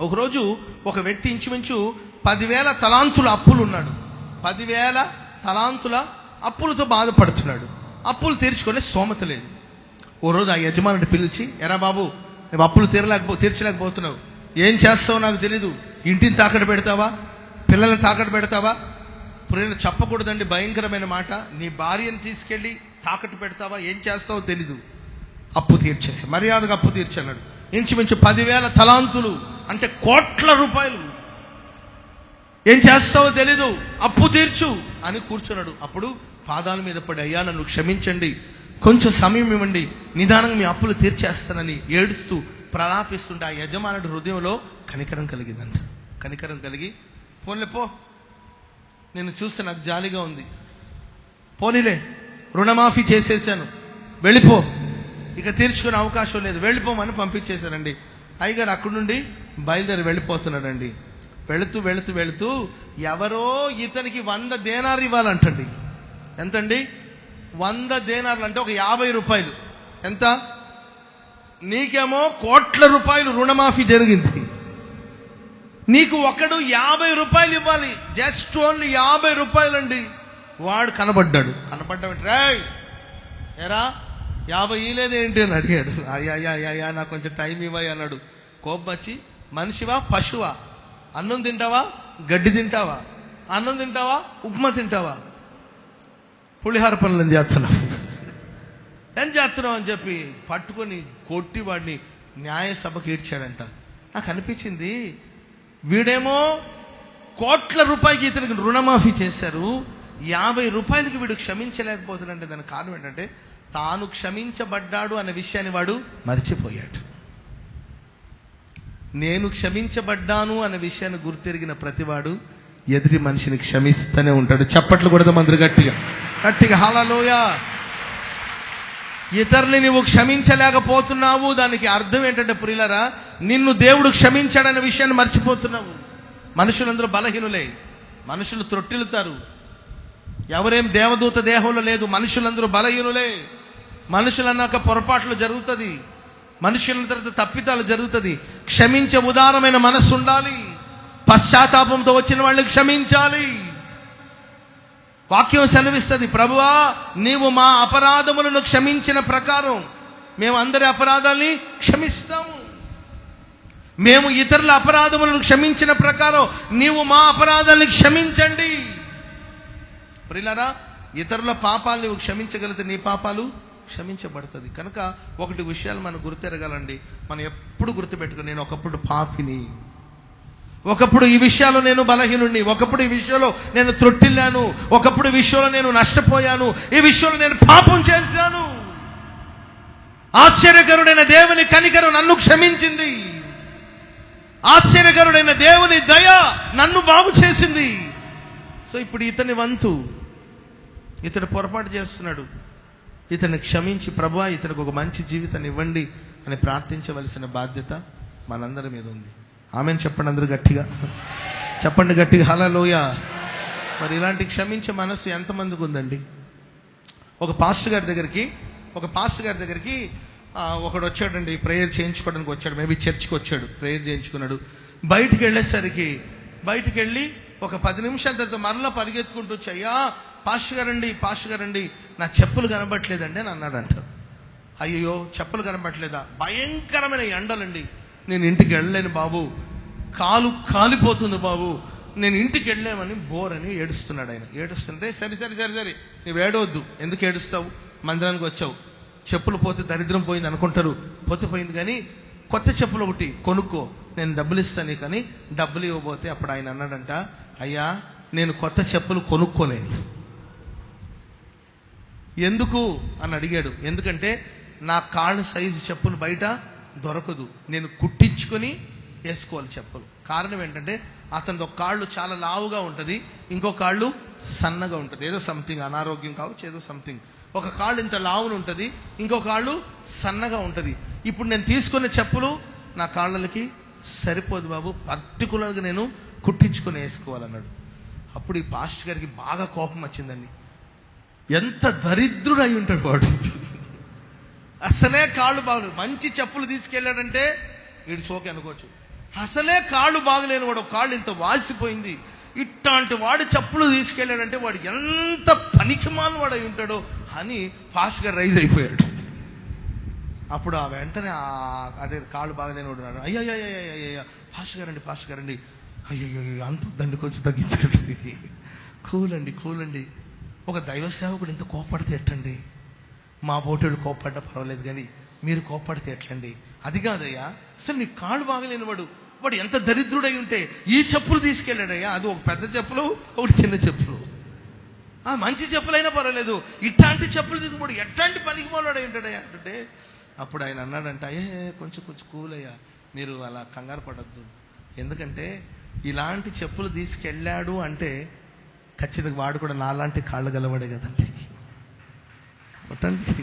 ఒకరోజు ఒక వ్యక్తి ఇంచుమించు పదివేల తలాంతుల అప్పులు ఉన్నాడు పదివేల తలాంతుల అప్పులతో బాధపడుతున్నాడు. అప్పులు తీర్చుకునే స్తోమత లేదు. ఓ రోజు ఆ యజమానుడు పిలిచి ఎరా బాబు నువ్వు అప్పులు తీరలేకపో తీర్చలేకపోతున్నావు. ఏం చేస్తావు నాకు తెలీదు. ఇంటిని తాకట్టు పెడతావా? పిల్లల్ని తాకట్టు పెడతావా? ప్రేరణ చెప్పకూడదండి భయంకరమైన మాట. నీ భార్యను తీసుకెళ్ళి తాకట్టు పెడతావా? ఏం చేస్తావో తెలీదు. అప్పు తీర్చేసి మర్యాదగా అప్పు తీర్చన్నాడు ఇంచుమించు పదివేల తలాంతులు అంటే కోట్ల రూపాయలు. ఏం చేస్తావో తెలీదు. అప్పు తీర్చు అని కూర్చున్నాడు. అప్పుడు పాదాల మీద పడి అయ్యా నన్ను క్షమించండి. కొంచెం సమయం ఇవ్వండి. నిదానంగా మీ అప్పులు తీర్చేస్తానని ఏడుస్తూ ప్రలాపిస్తుంటే ఆ యజమానుడి హృదయంలో కనికరం కలిగిందంట. కనికరం కలిగి పోన్లే పో. నేను చూస్తే నాకు జాలిగా ఉంది. పోనీలే. రుణమాఫీ చేసేసాను. వెళ్ళిపో. ఇక తీర్చుకునే అవకాశం లేదు. వెళ్ళిపోమని పంపించేశారండి. అయ్యగారు అక్కడి నుండి బయలుదేరి వెళ్ళిపోతున్నాడండి. వెళుతూ వెళుతూ వెళుతూ ఎవరో ఇతనికి వంద దేనారు ఇవ్వాలంటండి. ఎంతండి? వంద దేనార్లు అంటే ఒక యాభై రూపాయలు. ఎంత? నీకేమో కోట్ల రూపాయలు రుణమాఫీ జరిగింది. నీకు ఒకడు యాభై రూపాయలు ఇవ్వాలి. జస్ట్ ఓన్లీ యాభై రూపాయలండి. వాడు కనబడ్డాడు. కనబడ్డాడు రాయ్ ఎరా యాభై ఇలేదేంటి అని అడిగాడు. అయ్యా అయ్యా అయ్యా, నాకు కొంచెం టైం ఇవ్వయి అన్నాడు. కోపం వచ్చి మనిషివా పశువా? అన్నం తింటావా గడ్డి తింటావా? అన్నం తింటావా ఉప్మా తింటావా? పులిహార పనులను చేస్తున్నావు ఏం చేస్తున్నావు అని చెప్పి పట్టుకొని కొట్టి వాడిని న్యాయ సభకి ఈడ్చాడంట. నాకు అనిపించింది వీడేమో కోట్ల రూపాయలకి ఇతనికి రుణమాఫీ చేశారు యాభై రూపాయలకి వీడు క్షమించలేకపోతున్నాడంటే దానికి కారణం ఏంటంటే తాను క్షమించబడ్డాడు అనే విషయాన్ని వాడు మర్చిపోయాడు. నేను క్షమించబడ్డాను అనే విషయాన్ని గుర్తెరిగిన ప్రతివాడు ఎదిరి మనిషిని క్షమిస్తూనే ఉంటాడు. చప్పట్లు కొడదాం అందరు గట్టిగా. గట్టిగా హాలలోయ ఇతరుని నువ్వు క్షమించలేకపోతున్నావు. దానికి అర్థం ఏంటంటే ప్రియులరా నిన్ను దేవుడు క్షమించాడనే విషయాన్ని మర్చిపోతున్నావు. మనుషులందరూ బలహీనులే. మనుషులు త్రొట్టిల్లుతారు. ఎవరేం దేవదూత దేహంలో లేదు. మనుషులందరూ బలహీనులే. మనుషులన్నాక పొరపాట్లు జరుగుతుంది. మనుషుల తర్వాత తప్పితాలు జరుగుతుంది. క్షమించే ఉదారమైన మనస్సు ఉండాలి. పశ్చాత్తాపంతో వచ్చిన వాళ్ళని క్షమించాలి. వాక్యం సెలవిస్తుంది ప్రభువా నీవు మా అపరాధములను క్షమించిన ప్రకారం మేము అందరి అపరాధాల్ని క్షమిస్తాము మేము ఇతరుల అపరాధములను క్షమించిన ప్రకారం నీవు మా అపరాధాన్ని క్షమించండి. ప్రిలరా ఇతరుల పాపాలు నువ్వు క్షమించగలిగితే నీ పాపాలు? క్షమించబడుతుంది. కనుక ఒకటి విషయాలు మనం గుర్తెరగాలండి. మనం ఎప్పుడు గుర్తుపెట్టుకుని నేను ఒకప్పుడు పాపిని. ఒకప్పుడు ఈ విషయాల్లో నేను బలహీనుణ్ణి. ఒకప్పుడు ఈ విషయంలో నేను త్రొట్టిల్లాను. ఒకప్పుడు ఈ విషయంలో నేను నష్టపోయాను. ఈ విషయంలో నేను పాపం చేశాను. ఆశ్చర్యకరుడైన దేవుని కనికరం నన్ను క్షమించింది. ఆశ్చర్యకరుడైన దేవుని దయ నన్ను బాగు చేసింది. సో ఇప్పుడు ఇతని వంతు ఇతడు పొరపాటు చేస్తున్నాడు. ఇతన్ని క్షమించి ప్రభా ఇతనికి ఒక మంచి జీవితాన్ని ఇవ్వండి అని ప్రార్థించవలసిన బాధ్యత మనందరి మీద ఉంది. ఆమెను చెప్పండి అందరూ గట్టిగా. చెప్పండి గట్టిగా. హలలోయ మరి ఇలాంటి క్షమించే మనస్సు ఎంతమందికి ఉందండి? ఒక పాస్టర్ గారి దగ్గరికి ఒక పాస్టర్ గారి దగ్గరికి ఒకడు వచ్చాడండి ప్రేయర్ చేయించుకోవడానికి వచ్చాడు. మేబీ చర్చ్కి వచ్చాడు ప్రేయర్ చేయించుకున్నాడు. బయటికి వెళ్ళేసరికి బయటికి వెళ్ళి ఒక పది నిమిషాల తర్వాత మరలా పరిగెత్తుకుంటూ వచ్చి అయ్యా పాస్టర్ గారండి పాస్టర్ గారండి నా చెప్పులు కనబట్లేదండి అని అన్నాడంట. అయ్యో చెప్పులు కనబట్లేదా భయంకరమైన ఎండలండి. నేను ఇంటికి వెళ్ళలేను బాబు. కాలు కాలిపోతుంది బాబు. నేను ఇంటికి వెళ్ళామని బోర్ అని ఏడుస్తున్నాడు ఆయన. ఏడుస్తుంటే సరే సరే సరే సరే. నువ్వు ఏడవద్దు. ఎందుకు ఏడుస్తావు? మందిరానికి వచ్చావు. చెప్పులు పోతే దరిద్రం పోయింది అనుకుంటారు. పోతే పోయింది కానీ కొత్త చెప్పులు ఒకటి కొనుక్కో. నేను డబ్బులు ఇస్తాను కానీ డబ్బులు ఇవ్వబోతే అప్పుడు ఆయన అన్నాడంట అయ్యా నేను కొత్త చెప్పులు కొనుక్కోలేను. ఎందుకు అని అడిగాడు. ఎందుకంటే నా కాళ్ళ సైజు చెప్పులు బయట దొరకదు. నేను కుట్టించుకొని వేసుకోవాలి చెప్పులు. కారణం ఏంటంటే అతనితో ఒక కాళ్ళు చాలా లావుగా ఉంటుంది ఇంకో కాళ్ళు సన్నగా ఉంటుంది. ఏదో సంథింగ్ అనారోగ్యం కావచ్చు ఏదో సంథింగ్ ఒక కాళ్ళు ఇంత లావును ఉంటుంది ఇంకో కాళ్ళు సన్నగా ఉంటుంది. ఇప్పుడు నేను తీసుకున్న చెప్పులు నా కాళ్ళకి సరిపోదు బాబు పర్టికులర్గా నేను కుట్టించుకొని వేసుకోవాలన్నాడు. అప్పుడు ఈ పాస్టర్ గారికి బాగా కోపం వచ్చిందండి. ఎంత దరిద్రుడు అయి ఉంటాడు వాడు. అసలే కాళ్ళు బాగులు మంచి చెప్పులు తీసుకెళ్ళాడంటే వీడు సోకి అనుకోవచ్చు. అసలే కాళ్ళు బాగలేని వాడు కాళ్ళు ఇంత వాసిపోయింది. ఇట్లాంటి వాడు చెప్పులు తీసుకెళ్ళాడంటే వాడు ఎంత పనికిమాల వాడు అయి ఉంటాడో అని ఫాస్ట్గా రైజ్ అయిపోయాడు. అప్పుడు ఆ వెంటనే అదే కాళ్ళు బాగలేని వాడు అయ్యో అయ్యో ఫాస్ట్ గారండి ఫాస్ట్ గారండి అయ్యో అంత దండి కొంచెం తగ్గించండి కూలండి కూలండి ఒక దైవ సేవకుడు ఇంత కోపడితే ఎట్టండి? మా బోటోళ్ళు కోపడ్డా పర్వాలేదు కానీ మీరు కోపడితే ఎట్లండి అది కాదయ్యా అసలు నీ కాళ్ళు బాగలేని వాడు వాడు ఎంత దరిద్రుడై ఉంటే ఈ చెప్పులు తీసుకెళ్ళాడయ్యా. అది ఒక పెద్ద చెప్పులు ఒకటి చిన్న చెప్పులు. ఆ మంచి చెప్పులైనా పర్వాలేదు. ఇట్లాంటి చెప్పులు తీసుకుపోడు. ఎట్లాంటి పనికి మొదలడై ఉంటాడయ్యా? అంటే అప్పుడు ఆయన అన్నాడంట అయ్యే కొంచెం కొంచెం కూలయ్యా. మీరు అలా కంగారు పడద్దు. ఎందుకంటే ఇలాంటి చెప్పులు తీసుకెళ్ళాడు అంటే ఖచ్చితంగా వాడు కూడా నాలాంటి కాళ్ళు గలవాడే కదండి. కొట్టండి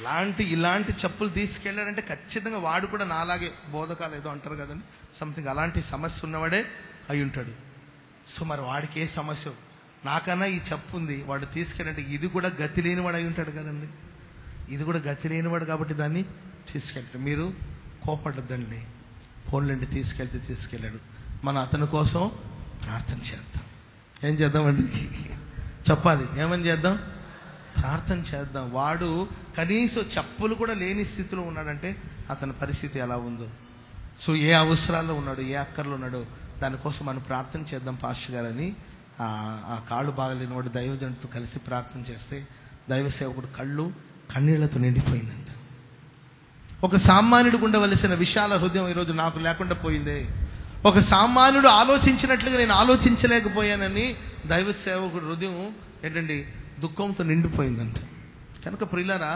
ఇలాంటి ఇలాంటి చెప్పులు తీసుకెళ్ళాడంటే ఖచ్చితంగా వాడు కూడా నాలాగే బోధకాలు ఏదో అంటారు కదండి. సంథింగ్ అలాంటి సమస్య ఉన్నవాడే అయి ఉంటాడు. సో మరి వాడికి ఏ సమస్య? నాకన్నా ఈ చెప్పు ఉంది. వాడు తీసుకెళ్ళంటే ఇది కూడా గతి లేనివాడు అయి ఉంటాడు కదండి. ఇది కూడా గతి లేనివాడు కాబట్టి దాన్ని తీసుకెళ్ళండి. మీరు కోపడద్దండి. ఫోన్లండి తీసుకెళ్తే తీసుకెళ్ళాడు. మన అతని కోసం ప్రార్థన చేద్దాం. ఏం చేద్దామండి? చెప్పాలి. ఏమని చేద్దాం? ప్రార్థన చేద్దాం. వాడు కనీసం చెప్పులు కూడా లేని స్థితిలో ఉన్నాడంటే అతని పరిస్థితి ఎలా ఉందో. సో ఏ అవసరాల్లో ఉన్నాడు ఏ అక్కర్లో ఉన్నాడో దానికోసం మనం ప్రార్థన చేద్దాం పాస్టర్ గారని. ఆ కాళ్ళు బాగలేని వాడు దైవజనుడితో కలిసి ప్రార్థన చేస్తే దైవ సేవకుడు కళ్ళు కన్నీళ్ళతో నిండిపోయిందని ఒక సామాన్యుడికి ఉండవలసిన విశాల హృదయం ఈరోజు నాకు లేకుండా పోయింది. ఒక సామాన్యుడు ఆలోచించినట్లుగా నేను ఆలోచించలేకపోయానని దైవ సేవకుడు హృదయం ఏంటండి దుఃఖంతో నిండిపోయిందంట. కనుక ప్రియులారా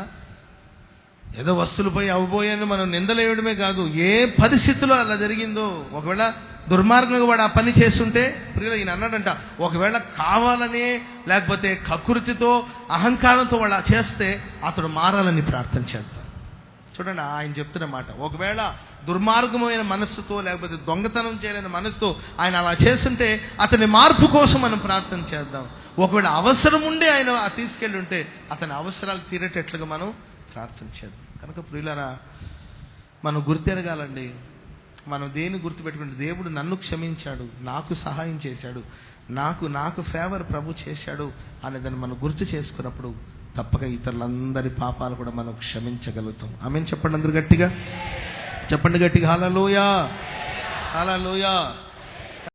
ఏదో వస్తువులపై అవబోయాన్ని మనం నిందలేయడమే కాదు ఏ పరిస్థితిలో అలా జరిగిందో ఒకవేళ దుర్మార్గంగా వాడు ఆ పని చేస్తుంటే ప్రియుల ఈయన అన్నాడంట ఒకవేళ కావాలనే లేకపోతే కకృతితో అహంకారంతో వాళ్ళు చేస్తే అతడు మారాలని ప్రార్థన చేద్దాం చూడండి ఆయన చెప్తున్న మాట. ఒకవేళ దుర్మార్గమైన మనస్సుతో లేకపోతే దొంగతనం చేయలేని మనస్సుతో ఆయన అలా చేస్తుంటే అతని మార్పు కోసం మనం ప్రార్థన చేద్దాం. ఒకవేళ అవసరం ఉండే ఆయన తీసుకెళ్ళి ఉంటే అతని అవసరాలు తీరేటట్లుగా మనం ప్రార్థన చేద్దాం. కనుక ప్రియులరా మనం గుర్తెరగాలండి. మనం దేని గుర్తుపెట్టుకుంటే దేవుడు నన్ను క్షమించాడు నాకు సహాయం చేశాడు నాకు నాకు ఫేవర్ ప్రభు చేశాడు అనేదాన్ని మనం గుర్తు చేసుకున్నప్పుడు తప్పక ఇతరులందరి పాపాలు కూడా మనం క్షమించగలుగుతాం. ఆమె చెప్పండి అందరు గట్టిగా. చెప్పండి గట్టిగా. Hallelujah hallelujah